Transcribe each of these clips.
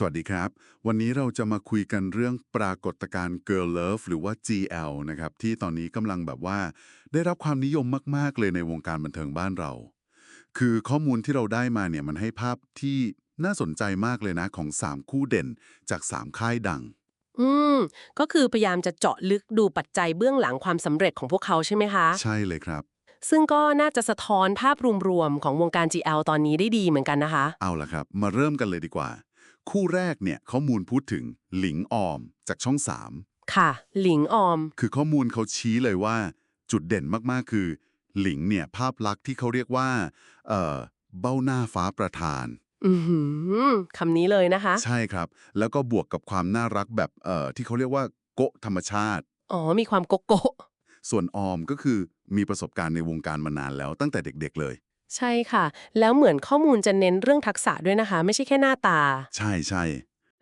สวัสดีครับ วันนี้เราจะมาคุยกันเรื่องปรากฏการณ์ Girl Love หรือว่า GL นะครับ ที่ตอนนี้กำลังแบบว่า ได้รับความนิยมมากๆ เลยในวงการบันเทิงบ้านเรา คือข้อมูลที่เราได้มาเนี่ยมันให้ภาพที่น่าสนใจมากเลยนะของ 3 คู่เด่นจาก 3 ค่ายดัง อืม ก็คือพยายามจะเจาะลึกดูปัจจัยเบื้องหลังความสำเร็จของพวกเขาใช่ไหมคะ ใช่เลยครับ ซึ่งก็น่าจะสะท้อนภาพรวมๆของวงการ GL ตอนนี้ได้ดีเหมือนกันนะคะ เอาละครับ มาเริ่มกันเลยดีกว่า คู่แรกเนี่ยข้อมูลพูดถึงหลิงออมจากช่อง 3 ค่ะ หลิงออม คือข้อมูลเขาชี้เลยว่า จุดเด่นมาก ๆ คือ หลิงเนี่ยภาพลักษณ์ที่เขาเรียกว่าเอ่อเบ้าหน้าฟ้าประธานอือหือคำนี้เลยนะคะ ใช่ครับ แล้วก็บวกกับความน่ารักแบบเอ่อที่เขาเรียกว่าโกะธรรมชาติ อ๋อ มีความโกโก้ส่วนออมก็คือมีประสบการณ์ในวงการมานานแล้วตั้งแต่เด็ก ๆ เลย ใช่ค่ะ แล้วเหมือนข้อมูลจะเน้นเรื่องทักษะด้วยนะคะ ไม่ใช่แค่หน้าตา ใช่ใช่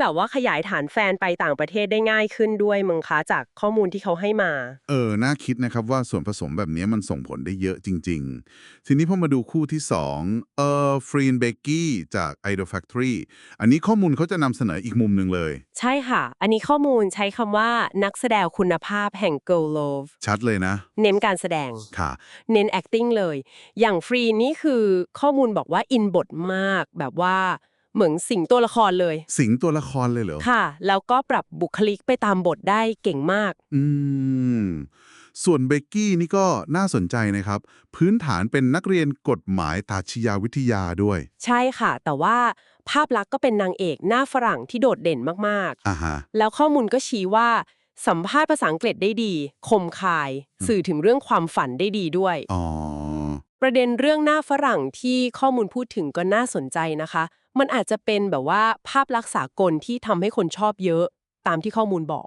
แบบว่าขยายฐานแฟนไปต่างประเทศได้ง่ายขึ้นด้วยมึงคะจากข้อมูลที่เขาให้มา เออ น่าคิดนะครับว่าส่วนผสมแบบนี้มันส่งผลได้เยอะจริง ๆ ทีนี้พอมาดูคู่ที่ 2 เอ่อฟรีนเบกกี้จาก Idol Factory อันนี้ข้อมูลเขาจะนำเสนออีกมุมหนึ่งเลย ใช่ค่ะ อันนี้ข้อมูลใช้คำว่านักแสดงคุณภาพแห่ง Girl Love ชัดเลยนะ เน้นการแสดงค่ะ เน้น acting เลย อย่างฟรีนี่คือข้อมูลบอกว่าอินบทมากแบบว่า เหมือนสิงตัวละครเลย สิงตัวละครเลยเหรอ ค่ะ แล้วก็ปรับบุคลิกไปตามบทได้เก่งมาก อืม ส่วนเบกกี้นี่ก็น่าสนใจนะครับ พื้นฐานเป็นนักเรียนกฎหมายตาชญาวิทยาด้วย ใช่ค่ะ แต่ว่าภาพลักษณ์ก็เป็นนางเอกหน้าฝรั่งที่โดดเด่นมากอ่าฮะ ๆ แล้วข้อมูลก็ชี้ว่าสัมภาษณ์ภาษาอังกฤษได้ดี คมคาย สื่อถึงเรื่องความฝันได้ดีด้วย อ๋อ ประเด็นเรื่องหน้าฝรั่งที่ข้อมูลพูดถึงก็น่าสนใจนะคะ มันอาจจะเป็นแบบว่าภาพลักษณ์สากลที่ทำให้คนชอบเยอะตามที่ข้อมูลบอก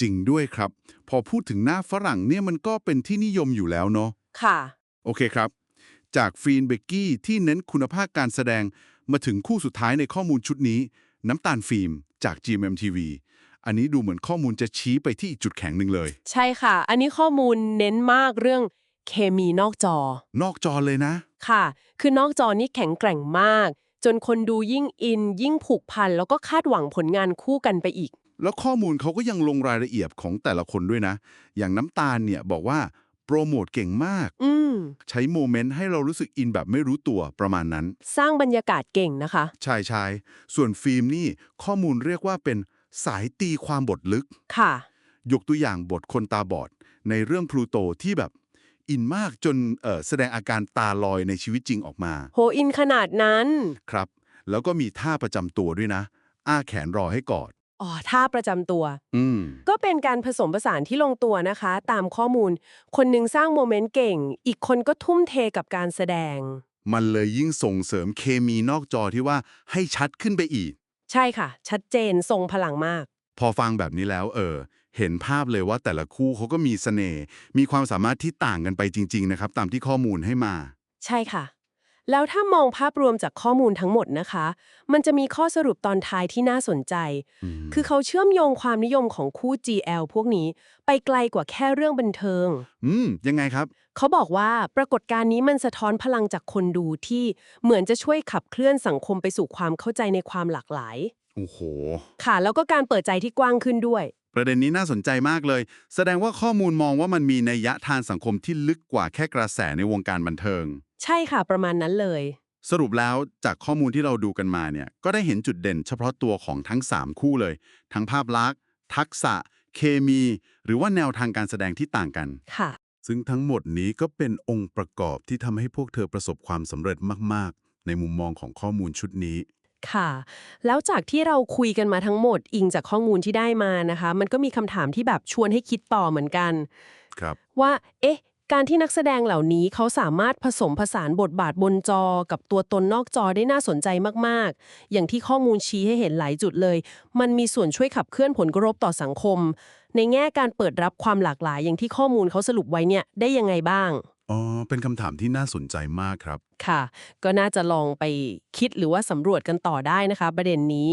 จริงด้วยครับ พอพูดถึงหน้าฝรั่งเนี่ยมันก็เป็นที่นิยมอยู่แล้วเนาะค่ะ โอเคครับ จากฟรีนเบกกี้ที่เน้นคุณภาพการแสดงมาถึงคู่สุดท้ายในข้อมูลชุดนี้ น้ำตาลฟิล์มจาก GMMTV อันนี้ดูเหมือนข้อมูลจะชี้ไปที่อีกจุดแข็งหนึ่งเลย ใช่ค่ะ อันนี้ข้อมูลเน้นมากเรื่องเคมีนอกจอ นอกจอเลยนะ ค่ะ คือนอกจอนี่แข็งแกร่งมาก จนคนดูยิ่งอิน ยิ่งผูกพัน แล้วก็คาดหวังผลงานคู่กันไปอีก แล้วข้อมูลเขาก็ยังลงรายละเอียดของแต่ละคนด้วยนะ อย่างน้ำตาลเนี่ยบอกว่าโปรโมทเก่งมาก อืมใช้โมเมนต์ให้เรารู้สึกอินแบบไม่รู้ตัวประมาณนั้น สร้างบรรยากาศเก่งนะคะ ชายชายส่วนฟิล์มนี่ข้อมูลเรียกว่าเป็นสายตีความบทลึก ค่ะ ยกตัวอย่างบทคนตาบอด ในเรื่องพลูโตที่แบบ อินมากจนเอ่อแสดงอาการตาลอยในชีวิตจริงออกมา โหอินขนาดนั้น ครับ แล้วก็มีท่าประจำตัวด้วยนะ อ้าแขนรอให้กอดอ๋อท่าประจำตัว อืม ก็เป็นการผสมผสานที่ลงตัวนะคะ ตามข้อมูล คนหนึ่งสร้างโมเมนต์เก่ง อีกคนก็ทุ่มเทกับการแสดง มันเลยยิ่งส่งเสริมเคมีนอกจอที่ว่าให้ชัดขึ้นไปอีก ใช่ค่ะ ชัดเจนทรงพลังมาก พอฟังแบบนี้แล้วเออ เห็นภาพเลยว่าแต่ละคู่เขาก็มีเสน่ห์มีความสามารถที่ต่างกันไปจริง ๆ นะครับ ตามที่ข้อมูลให้มา ใช่ค่ะ แล้วถ้ามองภาพรวมจากข้อมูลทั้งหมดนะคะ มันจะมีข้อสรุปตอนท้ายที่น่าสนใจ คือเขาเชื่อมโยงความนิยมของคู่ GL พวกนี้ไปไกลกว่าแค่เรื่องบันเทิง อืม ยังไงครับ เขาบอกว่าปรากฏการณ์นี้มันสะท้อนพลังจากคนดูที่เหมือนจะช่วยขับเคลื่อนสังคมไปสู่ความเข้าใจในความหลากหลาย โอ้โห ค่ะ แล้วก็การเปิดใจที่กว้างขึ้นด้วย ประเด็นนี้น่าสนใจมากเลย แสดงว่าข้อมูลมองว่ามันมีนัยยะทางสังคมที่ลึกกว่าแค่กระแสในวงการบันเทิง ใช่ค่ะ ประมาณนั้นเลย สรุปแล้วจากข้อมูลที่เราดูกันมาเนี่ย ก็ได้เห็นจุดเด่นเฉพาะตัวของทั้ง 3 คู่เลย ทั้งภาพลักษณ์ ทักษะ เคมี หรือว่าแนวทางการแสดงที่ต่างกัน ค่ะ ซึ่งทั้งหมดนี้ก็เป็นองค์ประกอบที่ทำให้พวกเธอประสบความสำเร็จมาก ๆ ในมุมมองของข้อมูลชุดนี้ ค่ะ แล้วจากที่เราคุยกันมาทั้งหมดอิงจากข้อมูลที่ได้มานะคะ มันก็มีคำถามที่แบบชวนให้คิดต่อเหมือนกัน ครับ ว่า เอ๊ะ การที่นักแสดงเหล่านี้เขาสามารถผสมผสานบทบาทบนจอ กับตัวตนนอกจอได้น่าสนใจมากๆ อย่างที่ข้อมูลชี้ให้เห็นหลายจุดเลย มันมีส่วนช่วยขับเคลื่อนผลกระทบต่อสังคม ในแง่การเปิดรับความหลากหลายอย่างที่ข้อมูลเขาสรุปไว้เนี่ยได้ยังไงบ้าง อ๋อ เป็นคำถามที่น่าสนใจมากครับ ค่ะ ก็น่าจะลองไปคิดหรือว่าสำรวจกันต่อได้นะคะ ประเด็นนี้